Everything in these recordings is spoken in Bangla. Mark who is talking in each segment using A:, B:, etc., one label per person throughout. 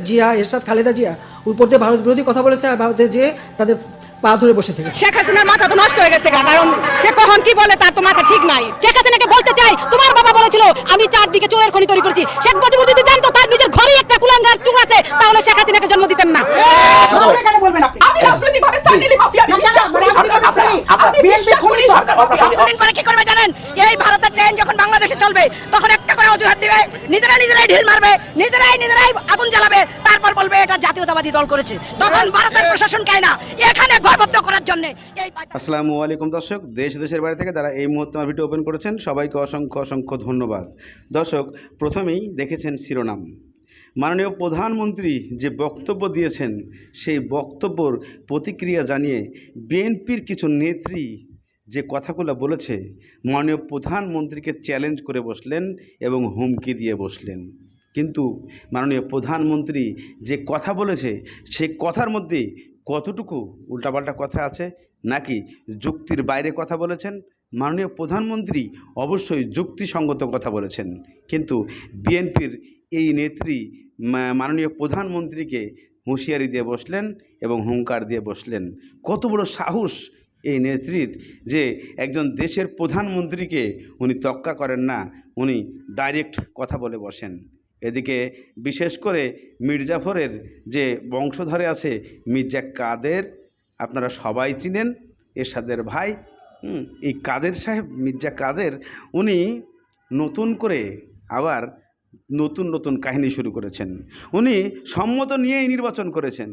A: জিয়া এরশাদ খালেদা জিয়া উপর দিয়ে ভারত বিরোধী কথা বলেছে আর ভারতে যে তাদের পা ধরে বসে থেকে।
B: শেখ হাসিনার মাথা তো নষ্ট হয়ে গেছে কারণ সে কখন কি বলে তার তো মাথা ঠিক নাই। শেখ হাসিনাকে বলতে চাই তোমার বাবা বলেছিল আমি চারদিকে চোরের খনি তৈরি করেছি। শেখ মুজিবুর যদি জানতো তার নিজের ঘরেই একটা কুলাঙ্গার চুর আছে তাহলে শেখ হাসিনাকে জন্ম দিতেন না।
C: আমি রাজনৈতিকভাবে সাইনেলি মাফিয়া আমি বিশ্বাস করি আমি বিশ্বাস করি সরকার
B: পরে কি করবে জানেন? এই ভারতের ট্রেন যখন বাংলাদেশে চলবে তখন একটা করে অজুহাত দিবে নিজেরাই নিজেরাই ঢিল মারবে নিজেরাই নিজেরাই আগুন জ্বালাবে তারপর বলবে এটা জাতীয়তাবাদী দল করেছে। তখন ভারতের প্রশাসন চায় না এখানে গর্বত্ব করার জন্য।
D: আসসালামু আলাইকুম দর্শক, দেশ দেশের বাইরে থেকে যারা এই মুহূর্তে আমার ভিডিও ওপেন করেছেন, সবাইকে অসংখ্য অসংখ্য ধন্যবাদ। দর্শক, প্রথমেই দেখেছেন শিরোনাম। মাননীয় প্রধানমন্ত্রী যে বক্তব্য দিয়েছেন, সেই বক্তব্যর প্রতিক্রিয়া জানিয়ে বিএনপির কিছু নেত্রী যে কথাগুলো বলেছে, মাননীয় প্রধানমন্ত্রীকে চ্যালেঞ্জ করে বসলেন এবং হুমকি দিয়ে বসলেন। কিন্তু মাননীয় প্রধানমন্ত্রী যে কথা বলেছে, সেই কথার মধ্যে কতটুকু উল্টাপাল্টা কথা আছে? নাকি যুক্তির বাইরে কথা বলেছেন? মাননীয় প্রধানমন্ত্রী অবশ্যই যুক্তিসঙ্গত কথা বলেছেন। কিন্তু বিএনপির এই নেত্রী মাননীয় প্রধানমন্ত্রীকে হুঁশিয়ারি দিয়ে বসলেন এবং হুঙ্কার দিয়ে বসলেন। কত বড় সাহস এই নেত্রীর যে একজন দেশের প্রধানমন্ত্রীকে উনি তক্কা করেন না, উনি ডাইরেক্ট কথা বলে বসেন। এদিকে বিশেষ করে মির্জাফরের যে বংশধরে আছে মির্জা কাদের, আপনারা সবাই চিনেন, এরশাদের ভাই এই কাদের সাহেব, মির্জা কাদের, উনি নতুন করে আবার নতুন নতুন কাহিনী শুরু করেছেন। উনি সম্মত নিয়েই নির্বাচন করেছেন।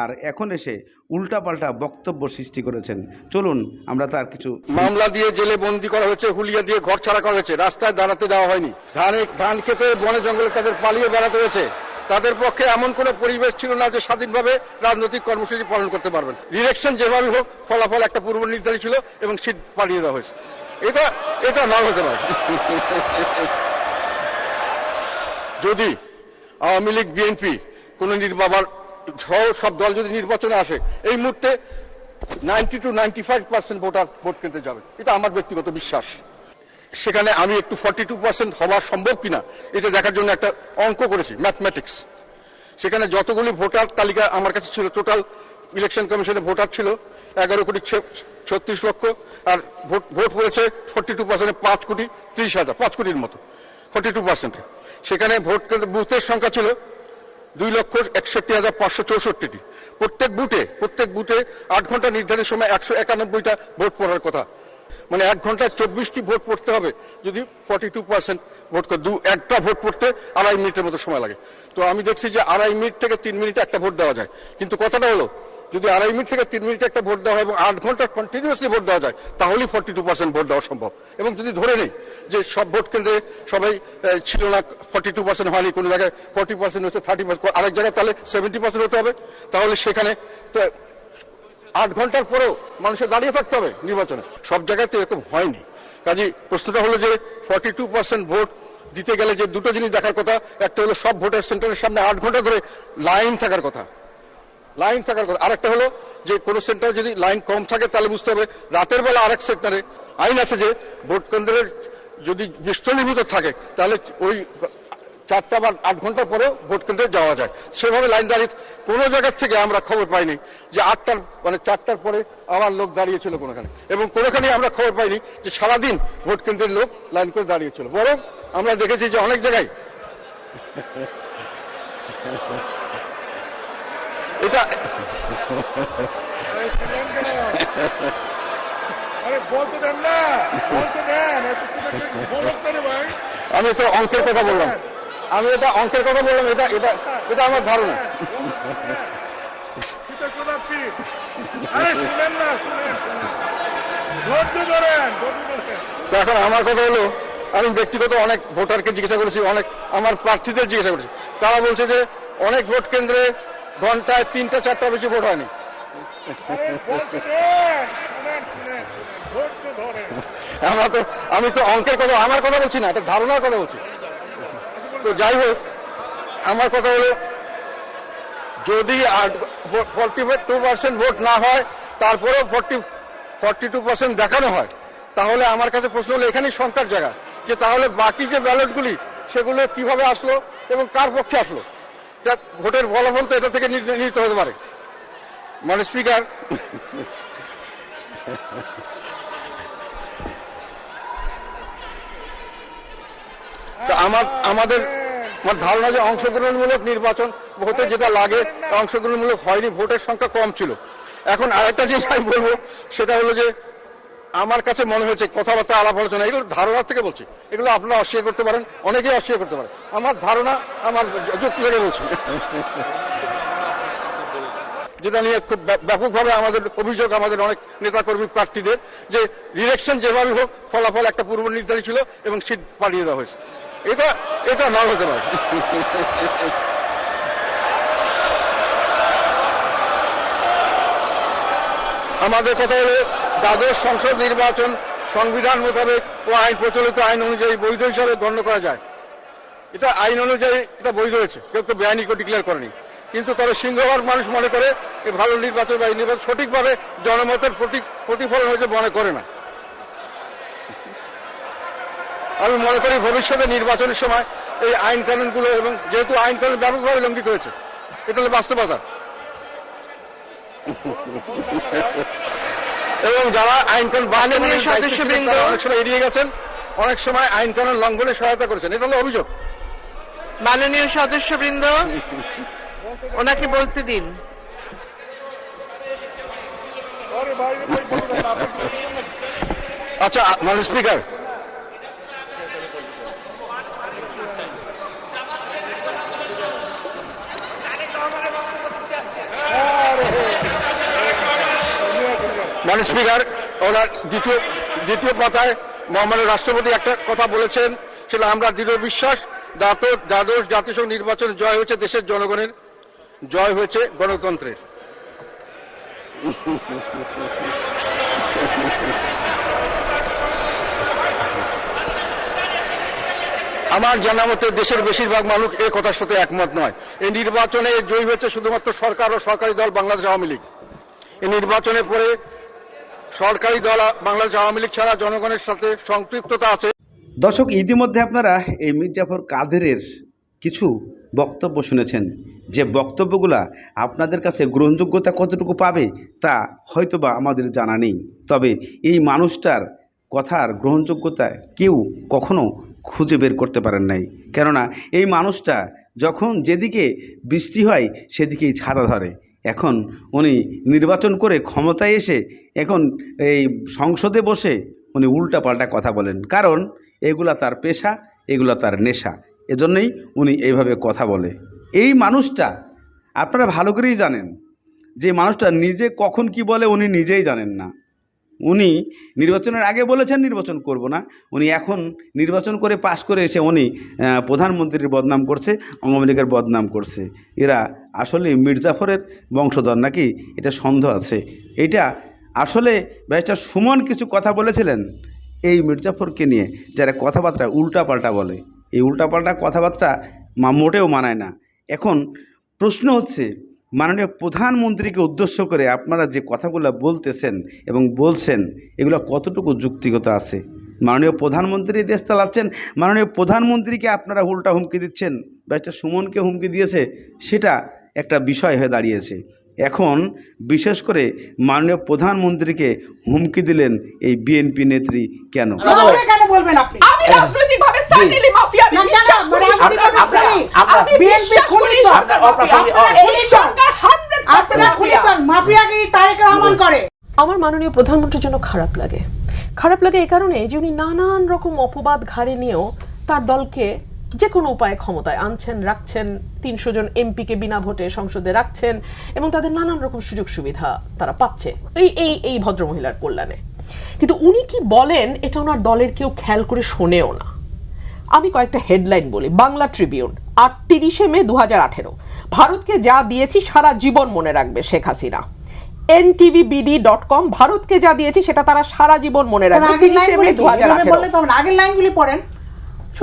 D: আর এখন এসে উল্টাপাল্টা বক্তব্য সৃষ্টি করেছেন। চলুন, আমরা তার কিছু
E: মামলা দিয়ে জেলে বন্দি করা হয়েছে, হুলিয়া দিয়ে ঘর ছাড়া করা হয়েছে, রাস্তায় দাঁড়াতে দেওয়া হয়নি। ধানে, ধান খেতে বনে জঙ্গলে তাদের পালিয়ে বেড়াতে হয়েছে। তাদের পক্ষে এমন কোনো পরিবেশ ছিল না যে স্বাধীনভাবে রাজনৈতিক কর্মসূচি পালন করতে পারবেন। ইলেকশন যেভাবে হোক, ফলাফল একটা পূর্ব নির্ধারিত ছিল এবং সিট পালিয়ে দেওয়া হয়েছে। এটা এটা না হতে পারে। যদি আওয়ামী লীগ, বিএনপি কোন নির্বাবার সহ সব দল যদি নির্বাচনে আসে, এই মুহূর্তে ninety two ninety five percent voter vote কিনতে যাবে। এটা আমার ব্যক্তিগত বিশ্বাস। সেখানে আমি একটু ফর্টি টু পার্সেন্ট হওয়া সম্ভব কিনা, এটা দেখার জন্য একটা অঙ্ক করেছি ম্যাথমেটিক্স সেখানে যতগুলি ভোটার তালিকা আমার কাছে ছিল টোটাল ইলেকশন কমিশনে ভোটার ছিল, এগারো কোটি ছত্রিশ লক্ষ, আর ভোট ভোট পড়েছে ফর্টি টু পার্সেন্টে পাঁচ কোটি ত্রিশ হাজার, পাঁচ কোটির মতো ফর্টি টু পার্সেন্টে সেখানে ভোট কেন্দ্র বুথের সংখ্যা ছিল দুই লক্ষ একষট্টি হাজার পাঁচশো চৌষট্টিটি। প্রত্যেক বুথে প্রত্যেক বুথে আট ঘণ্টা নির্ধারিত সময় একশো একানব্বইটা ভোট পড়ার কথা। মানে এক ঘন্টায় চব্বিশটি ভোট পড়তে হবে, যদি ফর্টি টু পার্সেন্ট ভোট দু, একটা ভোট পড়তে আড়াই মিনিটের মতো সময় লাগে। তো আমি দেখছি যে আড়াই মিনিট থেকে তিন মিনিটে একটা ভোট দেওয়া যায়। কিন্তু কথাটা হলো যদি আড়াই মিনিট থেকে তিন মিনিটে একটা ভোট দেওয়া হয় এবং আট ঘণ্টা কন্টিনিউয়াসলি ভোট দেওয়া যায়, তাহলেই ফর্টি টু পার্সেন্ট ভোট দেওয়া সম্ভব। এবং যদি ধরে নেই যে সব ভোট কেন্দ্রে সবাই ছিল না ফর্টি টু পার্সেন্ট হয়নি, কোনো জায়গায় ফর্টি পার্সেন্ট হচ্ছে থার্টি পার্সেন্ট আরেক জায়গায় তাহলে সেভেন্টি পার্সেন্ট হতে হবে। তাহলে সেখানে আট ঘণ্টার পরেও মানুষের দাঁড়িয়ে থাকতে হবে নির্বাচনে। সব জায়গায় তো এরকম হয়নি। কাজে প্রশ্নটা হলো যে ফর্টি টু পার্সেন্ট ভোট দিতে গেলে যে দুটো জিনিস দেখার কথা, একটা হলো সব ভোটার সেন্টারের সামনে আট ঘণ্টা ধরে লাইন থাকার কথা। লাইন থাকার কথা। আরেকটা হলো যে কোনো সেন্টারে যদি লাইন কম থাকে, তাহলে বুঝতে হবে রাতের বেলা আরেক সেন্টারে আইন আছে যে ভোট কেন্দ্রের যদি বিস্তনীভূত থাকে, তাহলে ওই চারটা বা আট ঘণ্টা পরেও ভোট কেন্দ্রে যাওয়া যায়। সেভাবে লাইন দাঁড়িয়ে কোনো জায়গার থেকে আমরা খবর পাইনি যে আটটার মানে চারটার পরে আমার লোক দাঁড়িয়েছিল কোনোখানে। এবং কোনোখানে আমরা খবর পাইনি যে সারাদিন ভোট কেন্দ্রের লোক লাইন করে দাঁড়িয়েছিল। বরং আমরা দেখেছি যে অনেক জায়গায় এটা আমি তো অঙ্কের কথা বললাম। আমি এটা অঙ্কের কথা বললাম এটা এটা এটা আমার ধারণা। এখন আমার কথা হলো আমি ব্যক্তিগত অনেক ভোটারকে জিজ্ঞাসা করেছি অনেক আমার প্রার্থীদের জিজ্ঞাসা করেছি। তারা বলছে যে অনেক ভোট কেন্দ্রে ঘন্টায় তিনটা চারটা বেশি ভোট হয়নি। আমরা তো আমি তো অঙ্কের কথা আমার কথা বলছি না এটা ধারণার কথা বলছি। তো যাই হোক আমার কথা হলো যদি ফর্টি টু পার্সেন্ট ভোট না হয় তারপরেও ফর্টি ফর্টি টু পার্সেন্ট দেখানো হয় তাহলে আমার কাছে প্রশ্ন হলো এখানেই সংখ্যার জায়গা যে তাহলে বাকি যে ব্যালটগুলি সেগুলো কীভাবে আসলো এবং কার পক্ষে আসলো? ভোটের ফলাফল তো এটা থেকে নির্ণীত হতে পারে। মানে স্পিকার। আমার আমাদের আমার ধারণা যে অংশগ্রহণমূলক নির্বাচন ভোটে যেটা লাগে অংশগ্রহণমূলক হয়নি, ভোটের সংখ্যা কম ছিল। এখন আরেকটা জিনিস আমি বলব, সেটা হলো যে আমার কাছে মনে হয়েছে, কথাবার্তা, আলাপ আলোচনা, এগুলো ধারণার থেকে বলছি। এগুলো আপনারা অস্বীকার করতে পারেন, অনেকেই অস্বীকার করতে পারেন আমার ধারণা, আমার যুক্তি থেকে বলছি। যেটা নিয়ে খুব ব্যাপ- ব্যাপকভাবে আমাদের অভিযোগ, আমাদের অনেক নেতাকর্মী প্রার্থীদের, যে ইলেকশন যেভাবে হোক, ফলাফল একটা পূর্ব নির্ধারিত ছিল এবং সিট পাঠিয়ে দেওয়া হয়েছে। এটা এটা না হতে পারে। আমাদের কথা হলো দ্বাদশ সংসদ নির্বাচন সংবিধান মোতাবেক ও আইন প্রচলিত আইন অনুযায়ী বৈধ হিসাবে গণ্য করা যায়। এটা আইন অনুযায়ী এটা বৈধ হয়েছে। কেউ কেউ বেআইনি কেউ ডিক্লেয়ার করেনি। কিন্তু তবে সিংহভাগ মানুষ মনে করে এই ভালো নির্বাচন বা এই নির্বাচন সঠিকভাবে জনমতের প্রতিফলন হয়েছে মনে করে না। আমি মনে করি ভবিষ্যতে নির্বাচনের সময় এই আইন কানুনগুলো এবং যেহেতু আইন কানুন ব্যাপকভাবে লঙ্ঘিত হয়েছে, এটা হলো বাস্তবতা। এবং যারা আইন কানুন
F: সদস্যবৃন্দ।
E: অনেক সময় এড়িয়ে গেছেন অনেক সময় আইন কানুন লঙ্ঘনে সহায়তা করেছেন। এটা হলো অভিযোগ।
F: মাননীয় সদস্যবৃন্দ ওনাকে বলতে দিন।
E: আচ্ছা মানে স্পিকার মানে স্পিকার, ওনার দ্বিতীয় দ্বিতীয় পাতায় মহামান্য রাষ্ট্রপতি একটা কথা বলেছেন, সেটা আমরা দৃঢ় বিশ্বাস দ্বাদশ দ্বাদশ জাতিসংঘ নির্বাচনে জয় হয়েছে দেশের জনগণের, জয় হয়েছে গণতন্ত্রের। আমার জানা মতে দেশের বেশিরভাগ মানুষ এ কথার সাথে একমত নয়। এই নির্বাচনে জয়ী হয়েছে শুধুমাত্র সরকার ও সরকারি দল বাংলাদেশ আওয়ামী লীগ। এই নির্বাচনে পরে সরকারি দল বাংলাদেশ আওয়ামী লীগ ছাড়া জনগণের সাথে সম্পৃক্ততা আছে।
D: দর্শক, ইতিমধ্যে আপনারা এই মির্জাফর কাদেরের কিছু বক্তব্য শুনেছেন। যে বক্তব্যগুলা আপনাদের কাছে গ্রহণযোগ্যতা কতটুকু পাবে তা হয়তোবা আমাদের জানা নেই। তবে এই মানুষটার কথার গ্রহণযোগ্যতা কেউ কখনো খুঁজে বের করতে পারেন নাই। কেননা, এই মানুষটা যখন যেদিকে বৃষ্টি হয়, সেদিকেই ছাতা ধরে। এখন উনি নির্বাচন করে ক্ষমতায় এসে এখন এই সংসদে বসে উনি উল্টাপাল্টা কথা বলেন। কারণ এগুলা তার পেশা, এগুলা তার নেশা। এজন্যই উনি এইভাবে কথা বলে। এই মানুষটা, আপনারা ভালো করেই জানেন, যে মানুষটা নিজে কখন কি বলে উনি নিজেই জানেন না। উনি নির্বাচনের আগে বলেছেন নির্বাচন করব না। উনি এখন নির্বাচন করে পাশ করে এসে উনি প্রধানমন্ত্রীর বদনাম করছে, আওয়ামী লীগের বদনাম করছে। এরা আসলে মির্জাফরের বংশধর নাকি? এটা সন্দেহ আছে। এটা আসলে ব্যারিস্টার সুমন কিছু কথা বলেছিলেন এই মির্জাফরকে নিয়ে, যারা কথাবার্তা উল্টাপাল্টা বলে। এই উল্টাপাল্টা কথাবার্তা মোটেও মানায় না। এখন প্রশ্ন হচ্ছে মাননীয় প্রধানমন্ত্রীকে উদ্দেশ্য করে আপনারা যে কথাগুলো বলতেছেন এবং বলছেন এগুলো কতটুকু যুক্তিগত আছে? মাননীয় প্রধানমন্ত্রী দেশ চালাচ্ছেন মাননীয় প্রধানমন্ত্রীকে আপনারা উল্টা হুমকি দিচ্ছেন বা ব্যাচটা সুমনকে হুমকি দিয়েছে সেটা একটা বিষয় হয়ে দাঁড়িয়েছে। এখন বিশেষ করে মাননীয় প্রধানমন্ত্রীকে হুমকি দিলেন এই বিএনপি নেত্রী কেন?
C: কেন বলবেন আপনি? মাফিয়া আমি বিশ্বাস করি আমি বিএনপি খুনি তো এই সরকার 100%
G: আপনারা খুলিতন মাফিয়াগিরি তারেক রহমান করে।
H: আমার মাননীয় প্রধানমন্ত্রীর জন্য খারাপ লাগে। খারাপ লাগে এই কারণে যে উনি নানান রকম অপবাদ ঘাড়ে নিয়েও তার দলকে যে কোনো উপায়ে ক্ষমতায় আনছেন রাখছেন তিনশো জন এমপিকে বিনা ভোটে সংসদে রাখছেন এবং তাদের নানান রকম সুযোগ সুবিধা তারা পাচ্ছে এই এই এই ভদ্রমহিলার কল্যাণে। কিন্তু উনি কি বলেন এটা ওনার দলের কেউ খেয়াল করে শোনেও না। আমি কয়েকটা হেডলাইন বলি। বাংলা ট্রিবিউন আটত্রিশে মে দু হাজার আঠেরো। ভারতকে যা দিয়েছি সারা জীবন মনে রাখবে Sheikh Hasina. NTVBD dot com ভারতকে যা দিয়েছি সেটা তারা সারা জীবন মনে রাখবে।
G: আগের
H: তিরিশে মে দু হাজার
G: আগের লাইনগুলি পড়েন।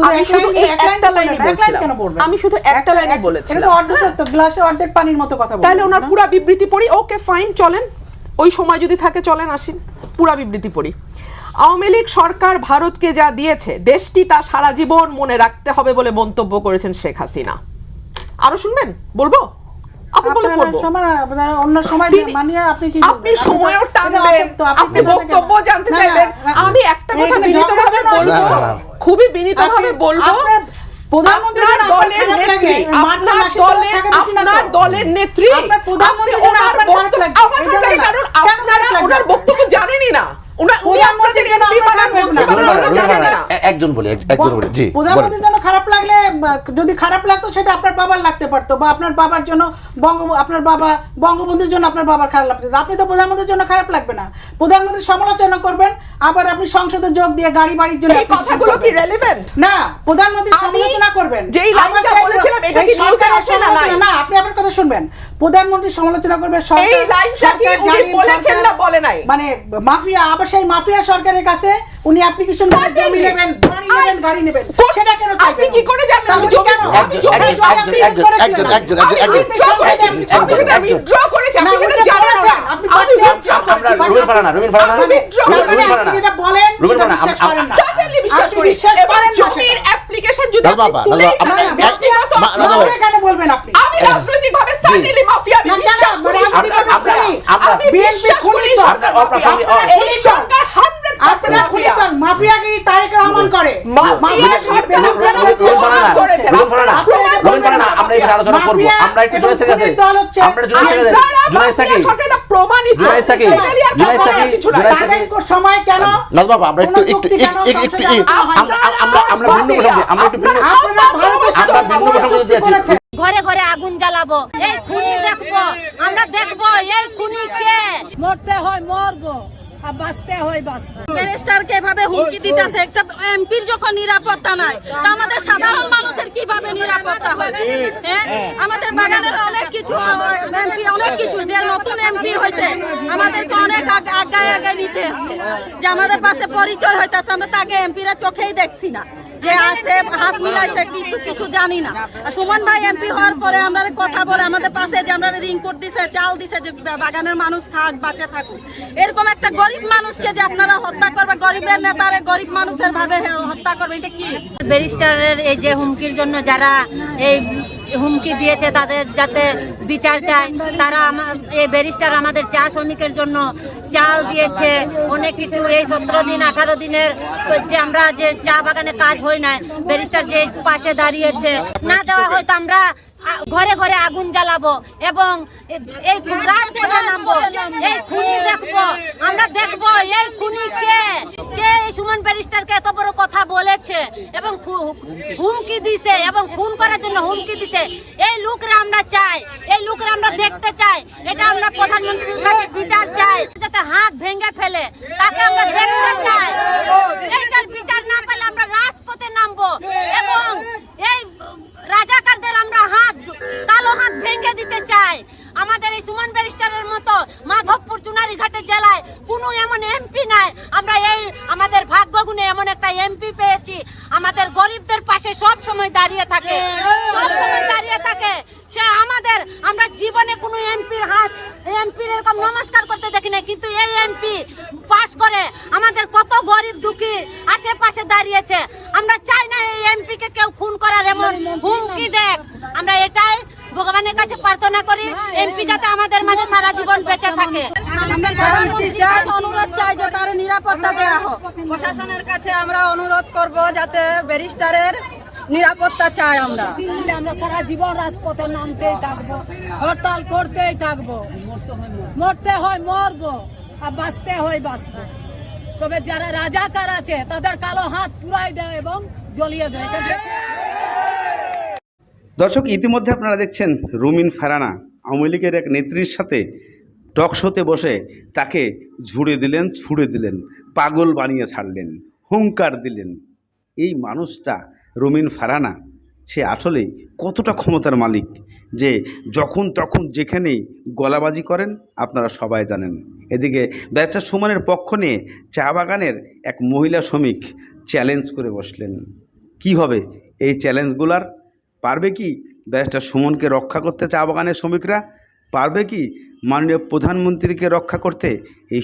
H: আমি শুধু একটা লাইনই বলছিলাম। আমি শুধু একটা লাইনই বলেছিলাম।
G: এটা তো অর্ধ গ্লাসে অর্ধেক পানির মতো কথা
H: তাহলে ওনার? পুরা বিবৃতি পড়ি। ওকে ফাইন চলেন। ওই সময় যদি থাকে চলেন আসিন পুরা বিবৃতি পড়ি। আওয়ামী লীগ সরকার ভারতকে যা দিয়েছে দেশটি তা সারা জীবন মনে রাখতে হবে বলে মন্তব্য করেছেন শেখ হাসিনা। আরও শুনবেন? বলব? আপনি বলে
G: আপনারা
H: পড়ব
G: সময় আপনারা অন্য সময়
H: তিনি-
G: মানিয়ে আপনি কি
H: আপনি
G: বলবেন?
H: সময়ও টানবেন আপনি বক্তব্য জানতে চাইবেন আমি একটা কথা বিনীতভাবে বলব খুবই বিনীতভাবে
G: আপনি-
H: বলব
G: আপনার প্রধানমন্ত্রীর
H: আপনার
G: জন্য আপনার
H: দলের নেত্রী আপনার দলের
G: থাকে বেশি না তো।
H: আপনার দলের নেত্রী
G: আপনার প্রধানমন্ত্রীর
H: আপনি
G: জন্য
H: ওনার
G: আপনার খারাপ
H: বক্তব্য-
G: লাগে।
H: আমার
G: এই
H: খারাপ
G: জন্য
H: লাগে
G: না।
H: কারণ
G: কেন
H: আপনারা
G: খারাপ লাগবে?
H: ওনার বক্তব্য জানেনই না উনা- উনি আপনাদের
G: প্রধানমন্ত্রীর জন্য
H: এমপি
G: আপনার
H: বানান
G: খারাপ
H: মন্ত্রী
G: লাগবে।
H: বানান ওটা জানেন না।
I: এ- একজন বলে একজন বলে। জি
G: প্রধানমন্ত্রীর জন্য খারাপ লাগলে যদি খারাপ লাগতো সেটা আপনার বাবার লাগতে পারতো বা আপনার বাবার জন্য বঙ্গ আপনার বাবা বঙ্গবন্ধুর জন্য আপনার বাবার খারাপ লাগতো আপনি তো প্রধানমন্ত্রীর জন্য খারাপ লাগবে না। প্রধানমন্ত্রী সমালোচনা করবেন আবার আপনি সংসদে যোগ দিয়ে গাড়ি বাড়ির জন্য
H: এই কথাগুলো কি রেলেভেন্ট
G: না প্রধানমন্ত্রী সমালোচনা করবেন।
H: যেই লাইনটা বলেছিলাম, এটা কি নিউজে আছে না
G: না আপনি আমার কথা শুনবেন। প্রধানমন্ত্রী সমালোচনা করবে সরকার
H: এই লাইনটা কি উনি বলেছেন না বলে নাই?
G: মানে মাফিয়া আবার সেই মাফিয়া সরকারের কাছে উনি অ্যাপ্লিকেশন করে জমি নেবেন বাড়ি নেবেন গাড়ি নেবেন সেটা কেন
H: আপনি কি করে জানলেন? আমি জমি-
G: কেন?
H: আমি
I: একজন-
H: জমি-
G: আপনি
I: একজন- একজন- একজন-? একজন-
H: আমি withdraw করেছি, আপনি সেটা জানেন না।
G: করেছেন, আপনি।
I: আমরা। রুবেল ফারানা রুবেল ফারানা
H: করেছি।
G: মানে
I: ফারানা।
G: যেটা বলেন সেটা
I: ফারানা, আম-।
H: Certainly বিশ্বাস
G: আপনি
H: করি।
G: বিশ্বাস
H: এবং
G: করেন না
H: জমির যদি
I: বাবা,
H: তুলে
I: দাদা বাবা,
H: ফেলেন,
I: আপনি-
H: ব্যক্তিগত
I: মা- দাদা
G: তাহলে
I: বাবা।
G: কেন বলবেন আপনি
H: আমি রাজনৈতিকভাবে সার্টেনলি মাফিয়া আমি বিশ্বাস করি
G: মানে আপনি
H: করি
G: খুনি তো।
I: আপনার
G: আপনারা
H: এই
G: তো।
H: সরকার 100%
G: আপনারা খুনি
H: মাফিয়া।
G: তো। তারেক রহমান করে
H: মাফিয়া সরকার আপনারা করেছে।
I: রুবেল
G: আপনারা
I: আমরা এই আলোচনা করব আমরা একটু
G: দল হচ্ছে
I: আমরা জুনাইদ সাকিব
H: আপনারা
I: জুনাইদ
H: প্রমাণিত।
G: সময় কেন?
I: আমরা একটু একটু একটু
G: হয়?
I: আমরা আমরা ভিন্ন প্রসঙ্গে আমরা একটু ভিন্ন আমরা ভিন্ন প্রসঙ্গে যাচ্ছি।
B: ঘরে ঘরে আগুন জ্বালাবো। এই খুনি দেখব। আমরা দেখব এই খুনি কে? মরতে হয় মরবো। বাঁচতে হয় বাঁচবো। ব্যারিস্টারকে এভাবে হুমকি দিতেছে। একটা এমপির যখন নিরাপত্তা নাই আমাদের সাধারণ মানুষের কীভাবে নিরাপত্তা হবে হ্যাঁ? আমাদের বাগানের এমপি অনেক কিছু, যে নতুন এমপি হয়েছে, আমাদেরকে অনেক যে আমাদের পাশে পরিচয় আমরা এমপিরা চোখেই দেখছি না। যে হাত মিলাইছে, কিছু কিছু জানি না। সুমন ভাই এমপি হওয়ার পরে আমরা কথা বলে, আমাদের পাশে যে আমরা দিছে, চাল যে বাগানের মানুষ খাক বাঁচে থাকুক। এরকম একটা গরিব মানুষকে যে আপনারা হত্যা করবে, গরিবের নেতারে গরিব মানুষের ভাবে হত্যা করবে, এটা কি? ব্যারিস্টারের এই যে হুমকির জন্য যারা এই হুমকি দিয়েছে তাদের যাতে বিচার চায়। তারা এই ব্যারিস্টার আমাদের চা শ্রমিকের জন্য চাল দিয়েছে, অনেক কিছু। এই সতেরো দিন, আঠারো দিনের যে আমরা যে চা বাগানে কাজ হয় না ব্যারিস্টার যে পাশে দাঁড়িয়েছে, না দেওয়া হয়তো আমরা ঘরে ঘরে আগুন জ্বালাবো এবং এই রাজপথে নামবো? এই খুনি দেখব। আমরা দেখব, এই খুনি কে? কে এই সুমন ব্যারিস্টারকে এত বড় কথা বলেছে এবং হুমকি দিছে এবং খুন করার জন্য হুমকি দিছে? এই লোকরা আমরা চাই, এই লোকরা আমরা দেখতে চাই। এটা আমরা প্রধানমন্ত্রীর কাছে বিচার চাই। যাতে হাত ভেঙে ফেলে, তাকে আমরা দেখতে চাই এইটার বিচার না পেলে আমরা রাজপথে নামবো এবং এই রাজাকারদের আমরা হাত কালো হাত ভেঙে দিতে চাই আমাদের এই সুমন ব্যারিস্টারের মতো মাধবপুর চুনারিঘাটে জেলায় কোনো এমন এমপি নাই আমরা এই আমাদের ভাগ্য গুণে এমন একটা এমপি পেয়েছি আমাদের গরিবদের পাশে সব সময় দাঁড়িয়ে থাকে সব সময় দাঁড়িয়ে থাকে সে আমাদের আমরা জীবনে কোনো এমপির হাত এমপির এরকম নমস্কার করতে দেখি না কিন্তু এই এমপি পাশ করে আমাদের কত গরিব দুঃখী আশেপাশে দাঁড়িয়েছে। আমরা চাই না এই এমপি কে কেউ খুন করার এমন হুমকি দেখ আমরা এটাই ভগবানের কাছে প্রার্থনা করি এমপি যাতে আমাদের মাঝে সারা জীবন বেঁচে থাকে। অনুরোধ চাই যে তার নিরাপত্তা দেওয়া হোক। প্রশাসনের কাছে আমরা অনুরোধ করব যাতে ব্যারিস্টারের নিরাপত্তা চাই আমরা। আমরা সারা জীবন রাজপথে নামতেই থাকব হরতাল করতেই থাকব। মরতে হয় মরবো। আর বাঁচতে হয় বাঁচবো তবে যারা রাজাকার আছে, তাদের কালো হাত পুরাই দেয় এবং জ্বলিয়ে দেয়।
D: দর্শক, ইতিমধ্যে আপনারা দেখছেন রুমিন ফারানা, আওয়ামী লীগের এক নেত্রীর সাথে টক শোতে বসে তাকে ঝুড়ে দিলেন, ছুড়ে দিলেন, পাগল বানিয়ে ছাড়লেন হুঙ্কার দিলেন। এই মানুষটা রুমিন ফারানা সে আসলে কতটা ক্ষমতার মালিক যে যখন তখন যেখানেই গলাবাজি করেন, আপনারা সবাই জানেন। এদিকে ব্যারিস্টার সুমনের পক্ষ নিয়ে চা বাগানের এক মহিলা শ্রমিক চ্যালেঞ্জ করে বসলেন। কি হবে? এই চ্যালেঞ্জগুলার পারবে কি? ব্যারিস্টার সুমনকে রক্ষা করতে চা বাগানের শ্রমিকরা পারবে কি? মাননীয় প্রধানমন্ত্রীকে রক্ষা করতে এই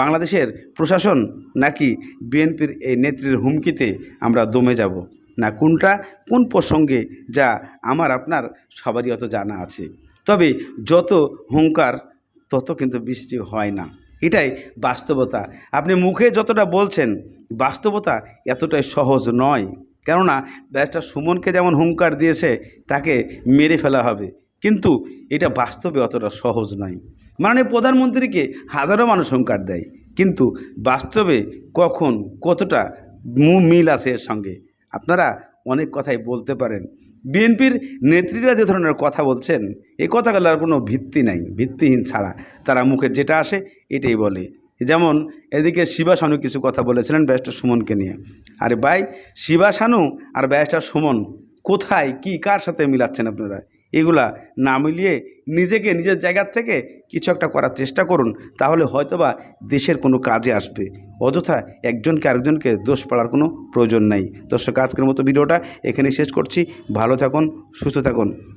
D: বাংলাদেশের প্রশাসন নাকি বিএনপির এই নেত্রীর হুমকিতে আমরা দমে যাব? না কোনটা, কোন প্রসঙ্গে যা আমার, আপনার সবারই অত জানা আছে। তবে যত হুঙ্কার, তত কিন্তু বৃষ্টি হয় না। এটাই বাস্তবতা। আপনি মুখে যতটা বলছেন, বাস্তবতা এতটাই সহজ নয়। কেননা ব্যাসটা সুমনকে যেমন হুঙ্কার দিয়েছে, তাকে মেরে ফেলা হবে। কিন্তু এটা বাস্তবে অতটা সহজ নয়। মাননীয় প্রধানমন্ত্রীকে হাজারো মানুষ হুঙ্কার দেয়। কিন্তু বাস্তবে কখন, কতটা মিল আছে এর সঙ্গে? আপনারা অনেক কথাই বলতে পারেন। বিএনপির নেত্রীরা যে ধরনের কথা বলছেন এই কথাগুলোর কোনো ভিত্তি নাই, ভিত্তিহীন ছাড়া। তারা মুখে যেটা আসে, এটাই বলে। যেমন এদিকে শিবা শানু কিছু কথা বলেছিলেন ব্যারিস্টার সুমনকে নিয়ে। আরে ভাই, শিবা শানু আর ব্যারিস্টার সুমন কোথায়, কি, কার সাথে মিলাচ্ছেন আপনারা? এগুলা না মিলিয়ে নিজেকে নিজের জায়গার থেকে কিছু একটা করার চেষ্টা করুন, তাহলে হয়তোবা দেশের কোনো কাজে আসবে। অযথা একজনকে আরেকজনকে দোষ পাড়ার কোনো প্রয়োজন নাই। দর্শক, আজকের মতো ভিডিওটা এখানে শেষ করছি। ভালো থাকুন, সুস্থ থাকুন।